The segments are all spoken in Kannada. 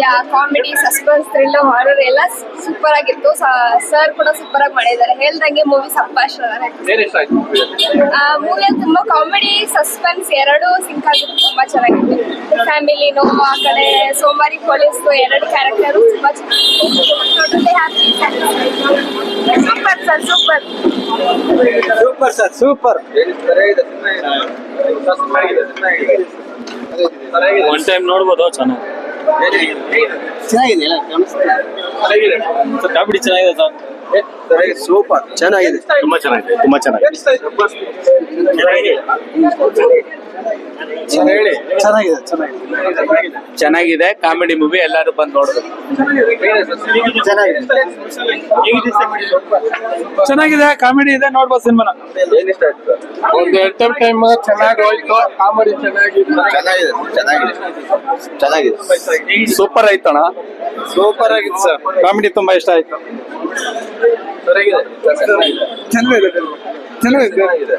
Yeah comedy suspense thriller horror ಎಲ್ಲ ಸೂಪರ್ ಆಗಿತ್ತು. ಸರ್ ಕೂಡ ಸೂಪರ್ ಆಗಿ ಮಾಡಿದ್ದಾರೆ. ಹೇಳ್ದಂಗೆ ಮೂವಿ ಆಯ್ತು ಮೂವಿಯಲ್ಲಿ ತುಂಬಾ ಕಾಮಿಡಿ ಸಸ್ಪೆನ್ಸ್ ಎರಡು ಸಿಂಕ್ ಆಗಿತ್ತು. ತುಂಬಾ ಚೆನ್ನಾಗಿತ್ತು. ಫ್ಯಾಮಿಲಿನೋ ಆ ಕಡೆ ಸೋಮವಾರಿ ಪೊಲೀಸ್ ಎರಡು ಕ್ಯಾರೆಕ್ಟರು ತುಂಬಾ ಚೆನ್ನಾಗಿ super sir super super sir super one time ನೋಡ್ಬೋದು? ಚೆನ್ನಾಗಿ ಚೆನ್ನಾಗಿದೆ ಚೆನ್ನಾಗಿದೆ. ಕಾಮಿಡಿ ಚೆನ್ನಾಗಿದೆ ಸರ್ ಚೆನ್ನಾಗಿದೆ ಸೂಪರ್ ಚೆನ್ನಾಗಿದೆ. ತುಂಬಾ ಚೆನ್ನಾಗಿದೆ ತುಂಬಾ ಚೆನ್ನಾಗಿದೆ. ಚೆನ್ನಾಗಿದೆ. ಚೆನ್ನಾಗಿದೆ ಚೆನ್ನಾಗಿದೆ. ಕಾಮಿಡಿ ಮೂವಿ ಎಲ್ಲರೂ ಬಂದು ನೋಡ್ಬೇಕು. ಚೆನ್ನಾಗಿದೆ. ಕಾಮಿಡಿ ಇದೆ ನೋಡ್ಬೋದು ಸಿನಿಮಾ ಏನ್ ಇಷ್ಟ ಆಯ್ತು? ಸರ್ ಒಂದು ಎಂಟರ್ ಟೈಮ್ ಚೆನ್ನಾಗಿ ಹೋಯ್ತು ಕಾಮಿಡಿ ಚೆನ್ನಾಗಿದೆ. ಚೆನ್ನಾಗಿದೆ ಚೆನ್ನಾಗಿದೆ. ಚೆನ್ನಾಗಿದೆ. ಸೂಪರ್ ಆಯ್ತಣ್ಣ. ಸೂಪರ್ ಆಗಿತ್ತು ಸರ್ ಕಾಮಿಡಿ ತುಂಬಾ ಇಷ್ಟ ಆಯ್ತು. ಚೆನ್ನಾಗಿದೆ. ಚೆನ್ನಾಗಿದೆ.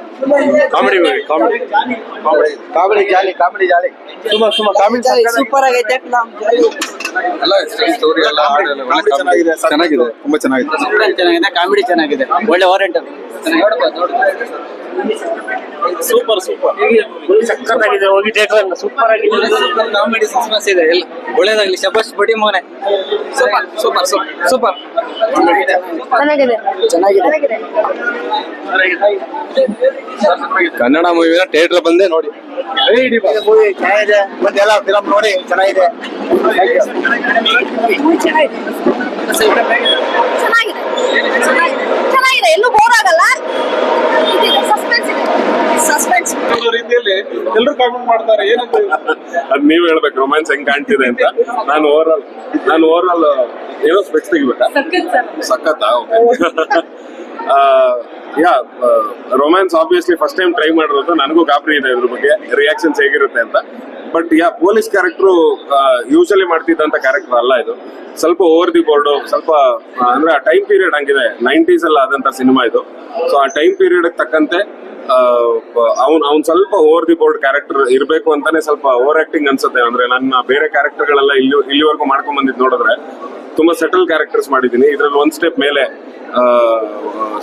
Comedy movie comedy. Comedy jolly comedy jolly. ತುಂಬಾ ತುಂಬಾ ಕಾಮಿಡಿ ಸೂಪರ್ ಆಗೈತೆ ಎಲ್ಲ ಸ್ಟೋರಿ ಎಲ್ಲ ಹಾಡು ಎಲ್ಲ ಒಳ್ಳೆ ಚೆನ್ನಾಗಿದೆ ಚೆನ್ನಾಗಿದೆ ತುಂಬಾ ಚೆನ್ನಾಗಿದೆ. ಚೆನ್ನಾಗಿದೆ ಕಾಮಿಡಿ ಚೆನ್ನಾಗಿದೆ. ಒಳ್ಳೆ ಓರೆಂಟಲ್ ಸೂಪರ್ ಸೂಪರ್ ಸಕ್ಕತ್ತಾಗಿದೆ ಹೋಗಿ ಥಿಯೇಟರ್ ಸೂಪರ್ ಆಗಿದೆ. ಕಾಮಿಡಿ ಸಸ್ಪೆನ್ಸ್ ಇದೆ. ಎಲ್ಲ ಒಳ್ಳೇದಾಗ್ಲಿ. ಶಬಾಷ್ ಬಡಿ ಮೋನೆ ಸೂಪರ್ ಸೂಪರ್ ಸೂಪರ್ ಚೆನ್ನಾಗಿದೆ. ಚೆನ್ನಾಗಿದೆ. ಕನ್ನಡ ಮೂವಿನ ಥಿಯೇಟರ್ ಬಂದೆ ನೋಡಿ. ಮೂವಿ ಚೆನ್ನಾಗಿದೆ. ಫಿಲಮ್ ನೋಡಿ ಚೆನ್ನಾಗಿದೆ. ಚೆನ್ನಾಗಿದೆ. ಚೆನ್ನಾಗಿದೆ. ಚೆನ್ನಾಗಿದೆ. ಎಲ್ಲೂ ಬೋರ್ ಆಗಲ್ಲ ಇದಿದೆ ಸಸ್ಪೆನ್ಸ್ ಇದೆ ಸಸ್ಪೆನ್ಸ್ ರೀತಿಯಲ್ಲಿ ಎಲ್ಲರೂ ಕಾಮೆಂಟ್ ಮಾಡ್ತಾರೆ ಏನಂತ ಅದ್ ನೀವ್ ಹೇಳ್ಬೇಕು ರೊಮ್ಯಾನ್ಸ್ ಹೆಂಗ್ ಕಾಣ್ತಿದೆ ಅಂತ. ನಾನು ಓವರ್ ಆಲ್ ನಾನು ಓವರ್ ಆಲ್ ಏನೋ ಸ್ಪೆಕ್ಸ್ ತೆಗಿಬೇಕಾ? ಸಖತ್ yeah romance obviously first time try ಮಾಡಿರೋದು ನನಗೂ ಗಾಬರಿ ಇದೆ ಇದ್ರ ಬಗ್ಗೆ ರಿಯಾಕ್ಷನ್ಸ್ ಹೇಗಿರುತ್ತೆ ಅಂತ. But yeah police character usually ಮಾಡ್ತಿದ್ದಂತ ಕ್ಯಾರೆಕ್ಟರ್ ಅಲ್ಲ ಇದು. ಸ್ವಲ್ಪ ಓವರ್ ದಿ ಬೋರ್ಡ್ ಸ್ವಲ್ಪ ಅಂದ್ರೆ ಆ ಟೈಮ್ ಪೀರಿಯಡ್ ಹಂಗಿದೆ ನೈಂಟೀಸ್ ಅಲ್ಲಿ ಆದಂತ ಸಿನಿಮಾ ಇದು. ಸೊ ಆ ಟೈಮ್ ಪೀರಿಯಡ್ ತಕ್ಕಂತೆ ಅವ್ನ್ ಅವ್ನ್ ಸ್ವಲ್ಪ ಓವರ್ ದಿ ಬೋರ್ಡ್ ಕ್ಯಾರೆಕ್ಟರ್ ಇರಬೇಕು ಅಂತಾನೆ ಸ್ವಲ್ಪ ಓವರ್ ಆಕ್ಟಿಂಗ್ ಅನ್ಸುತ್ತೆ. ಅಂದ್ರೆ ನನ್ನ ಬೇರೆ ಕ್ಯಾರೆಕ್ಟರ್ಗಳೆಲ್ಲ ಇಲ್ಲಿ ಇಲ್ಲಿವರೆಗೂ ಮಾಡ್ಕೊಂಡ್ ಬಂದಿದ್ ನೋಡಿದ್ರೆ ತುಂಬಾ ಸೆಟಲ್ ಕ್ಯಾರೆಕ್ಟರ್ಸ್ ಮಾಡಿದ್ದೀನಿ. ಇದ್ರಲ್ಲಿ ಒಂದ್ ಸ್ಟೆಪ್ ಮೇಲೆ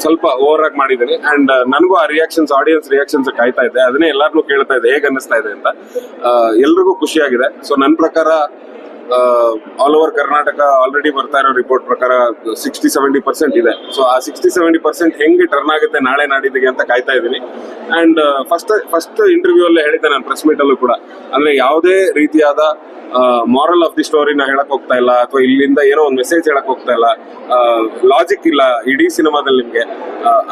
ಸ್ವಲ್ಪ ಓವರ್ ಆಗಿ ಮಾಡಿದ್ದೀನಿ. ಅಂಡ್ ನನಗೂ ಆ ರಿಯಾಕ್ಷನ್ಸ್ ಆಡಿಯನ್ಸ್ ರಿಯಾಕ್ಷನ್ಸ್ ಕಾಯ್ತಾ ಇದೆ. ಅದನ್ನೇ ಎಲ್ಲಾರ್ನು ಕೇಳ್ತಾ ಇದೆ. ಹೇಗೆ ಅನ್ನಿಸ್ತಾ ಇದೆ ಅಂತ ಎಲ್ರಿಗೂ ಖುಷಿಯಾಗಿದೆ. ಸೊ ನನ್ನ ಪ್ರಕಾರ ಆಲ್ ಓವರ್ ಕರ್ನಾಟಕ ಆಲ್ರೆಡಿ ಬರ್ತಾ ಇರೋ ರಿಪೋರ್ಟ್ ಪ್ರಕಾರ ಸಿಕ್ಸ್ಟಿ ಸೆವೆಂಟಿ ಪರ್ಸೆಂಟ್ ಇದೆ. ಸೊ ಆ ಸಿಕ್ಸ್ಟಿ ಸೆವೆಂಟಿ ಪರ್ಸೆಂಟ್ ಹೆಂಗೆ ಟರ್ನ್ ಆಗುತ್ತೆ ನಾಳೆ ನಾಡಿದ್ದಿಗೆ ಅಂತ ಕಾಯ್ತಾ ಇದ್ದೀನಿ. ಅಂಡ್ ಫಸ್ಟ್ ಫಸ್ಟ್ ಇಂಟರ್ವ್ಯೂ ಅಲ್ಲೇ ಹೇಳಿದ್ದೆ ನಾನು ಪ್ರೆಸ್ ಮೀಟ್ ಅಲ್ಲೂ ಕೂಡ. ಅಂದ್ರೆ ಯಾವುದೇ ರೀತಿಯಾದ ಮಾರಲ್ ಆಫ್ ದಿ ಸ್ಟೋರಿನ ಹೇಳಕ್ ಹೋಗ್ತಾ ಇಲ್ಲ, ಅಥವಾ ಇಲ್ಲಿಂದ ಏನೋ ಒಂದು ಮೆಸೇಜ್ ಹೇಳಕ್ ಹೋಗ್ತಾ ಇಲ್ಲ ಲಾಜಿಕ್ ಇಲ್ಲ ಇಡೀ ಸಿನಿಮಾದಲ್ಲಿ ನಿಮ್ಗೆ.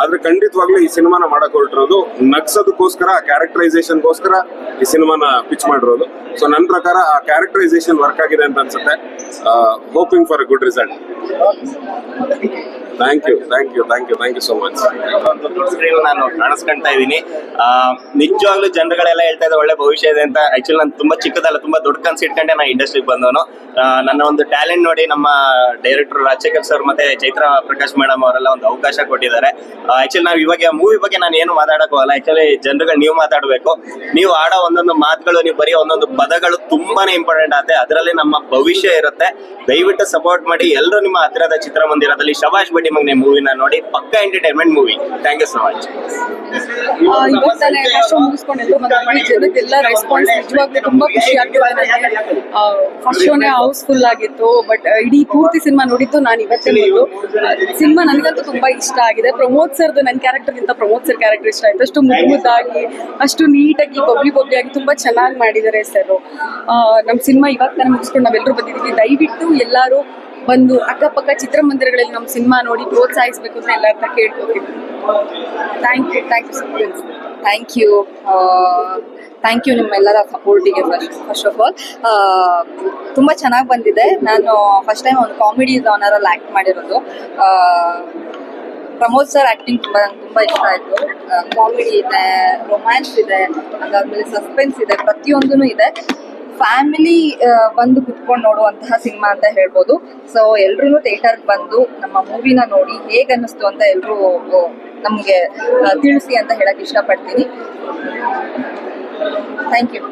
ಆದ್ರೆ ಖಂಡಿತವಾಗ್ಲೂ ಈ ಸಿನಿಮಾನ ಮಾಡಕ್ ಹೊರಟಿರೋದು ನಗ್ಸೋದಕ್ಕೋಸ್ಕರ ಕ್ಯಾರೆಕ್ಟರೈಸೇಷನ್ಗೋಸ್ಕರ ಈ ಸಿನಿಮಾನ ಪಿಚ್ ಮಾಡಿರೋದು. ಸೊ ನನ್ನ ಪ್ರಕಾರ ಆ ಕ್ಯಾರೆಕ್ಟರೈಸೇಷನ್ ವರ್ಕ್ ಆಗಿದೆ ಅಂತ ಅನ್ಸುತ್ತೆ. Hoping for good result thank you thank you thank you thank you so much screen ನಾನು ಕಾಣಿಸ್ಕೊಂತ ಇದ್ದೀನಿ. ನಿಜವಾಗ್ಲೂ ಜನಗಳೆಲ್ಲ ಹೇಳ್ತಾ ಇದ್ದಾರೆ, ಒಳ್ಳೆ ಭವಿಷ್ಯ ಇದೆ ಅಂತ. ಆಕ್ಚುಲಿ ನಾನು ತುಂಬಾ ಚಿಕ್ಕದಲ್ಲ, ತುಂಬಾ ದೊಡ್ಡ ಕನ್ಸು ಇಟ್ಕೊಂಡೆ ನಾನು ಇಂಡಸ್ಟ್ರಿಗೆ ಬಂದವನು. ನನ್ನ ಒಂದು ಟ್ಯಾಲೆಂಟ್ ನೋಡಿ ನಮ್ಮ ಡೈರೆಕ್ಟರ್ ರಾಜಶೇಖರ್ ಸರ್ ಮತ್ತೆ ಚೈತ್ರ ಪ್ರಕಾಶ್ ಮೇಡಮ್ ಅವರೆಲ್ಲ ಒಂದು ಅವಕಾಶ ಕೊಟ್ಟಿದ್ದಾರೆ. ಆಕ್ಚುಲಿ ನಾವು ಇವಾಗ ಮೂವಿ ಬಗ್ಗೆ ನಾನು ಏನು ಮಾತಾಡಕ್ ಹೋಗಲ್ಲ ಆಕ್ಚುಲಿ ಜನರುಗಳು ನೀವು ಮಾತಾಡಬೇಕು. ನೀವು ಆಡೋ ಒಂದೊಂದು ಮಾತುಗಳು, ನೀವು ಬರೀ ಒಂದೊಂದು ಪದಗಳು ತುಂಬಾನೇ ಇಂಪಾರ್ಟೆಂಟ್ ಆಗುತ್ತೆ. ಅದರಲ್ಲಿ ನಮ್ಮ ಭವಿಷ್ಯ ಇರುತ್ತೆ. ದಯವಿಟ್ಟು ಸಪೋರ್ಟ್ ಮಾಡಿ. ಎಲ್ಲರೂ ನಿಮ್ಮ ಹತ್ತಿರದ ಚಿತ್ರಮಂದಿರದಲ್ಲಿ ಶಬಾಷ್ ಬಡ್ಡಿ ಮಗನೆ ಮೂವಿನ ನೋಡಿ, ಪಕ್ಕ entertainment movie thank you so much ಇವತ್ತಾನೆ ತುಂಬಾ ಖುಷಿ ಫಸ್ಟ್ ಹೌಸ್ಫುಲ್ ಆಗಿತ್ತು ಬಟ್ ಇಡೀ ಪೂರ್ತಿ ಸಿನಿಮಾ ನೋಡಿದ್ದು ನಾನು ಇವತ್ತೇ ನೋಡಿದ್ದು ಸಿನಿಮಾ ನನಗಂತೂ ತುಂಬಾ ಇಷ್ಟ ಆಗಿದೆ. ಪ್ರಮೋದ್ ಸರ್ದು ನನ್ನ ಕ್ಯಾರೆಕ್ಟರ್ಗಿಂತ ಪ್ರಮೋದ್ ಸರ್ ಕ್ಯಾರೆಕ್ಟರ್ ಇಷ್ಟ ಆಯ್ತು. ಅಷ್ಟು ಮುದ್ದಾಗಿ ಅಷ್ಟು ನೀಟಾಗಿ ಬಬ್ಲಿ ಆಗಿ ತುಂಬಾ ಚೆನ್ನಾಗಿ ಮಾಡಿದ್ದಾರೆ ಸರ್ ನಮ್ಮ ಸಿನಿಮಾ ಇವಾಗ ನಾನು ಮುಗಿಸ್ಕೊಂಡು ನಾವೆಲ್ಲರೂ ಬಂದಿದ್ದೀವಿ ದಯವಿಟ್ಟು ಎಲ್ಲರೂ ಬಂದು ಅಕ್ಕಪಕ್ಕ ಚಿತ್ರಮಂದಿರಗಳಲ್ಲಿ ನಮ್ಮ ಸಿನಿಮಾ ನೋಡಿ ಪ್ರೋತ್ಸಾಹಿಸಬೇಕು ಅಂತ ಎಲ್ಲ ಹತ್ರ thank you thank you thank you thank you ನಿಮ್ಮೆಲ್ಲರ ಸಪೋರ್ಟಿಗೆ ಫಸ್ಟ್ ಫಸ್ಟ್ ಆಫ್ ಆಲ್ ತುಂಬ ಚೆನ್ನಾಗಿ ಬಂದಿದೆ. ನಾನು ಫಸ್ಟ್ ಟೈಮ್ ಒಂದು ಕಾಮಿಡಿ ಜಾನರಲ್ಲಿ ಆ್ಯಕ್ಟ್ ಮಾಡಿರೋದು. ಪ್ರಮೋದ್ ಸರ್ ಆ್ಯಕ್ಟಿಂಗ್ ತುಂಬ ನಂಗೆ ತುಂಬ ಇಷ್ಟ ಆಯಿತು. ಕಾಮಿಡಿ ಇದೆ ರೊಮ್ಯಾನ್ಸ್ ಇದೆ, ಅದಾದಮೇಲೆ ಸಸ್ಪೆನ್ಸ್ ಇದೆ ಪ್ರತಿಯೊಂದೂ ಇದೆ. ಫ್ಯಾಮಿಲಿ ಬಂದು ಕುತ್ಕೊಂಡು ನೋಡುವಂತಹ ಸಿನಿಮಾ ಅಂತ ಹೇಳ್ಬೋದು. ಸೊ ಎಲ್ರೂ ಥಿಯೇಟರ್ ಬಂದು ನಮ್ಮ ಮೂವಿನ ನೋಡಿ ಹೇಗೆ ಅನ್ನಿಸ್ತು ಅಂತ ಎಲ್ಲರೂ ನಮಗೆ ತಿಳಿಸಿ ಅಂತ ಹೇಳಕ್ ಇಷ್ಟಪಡ್ತೀನಿ. Thank you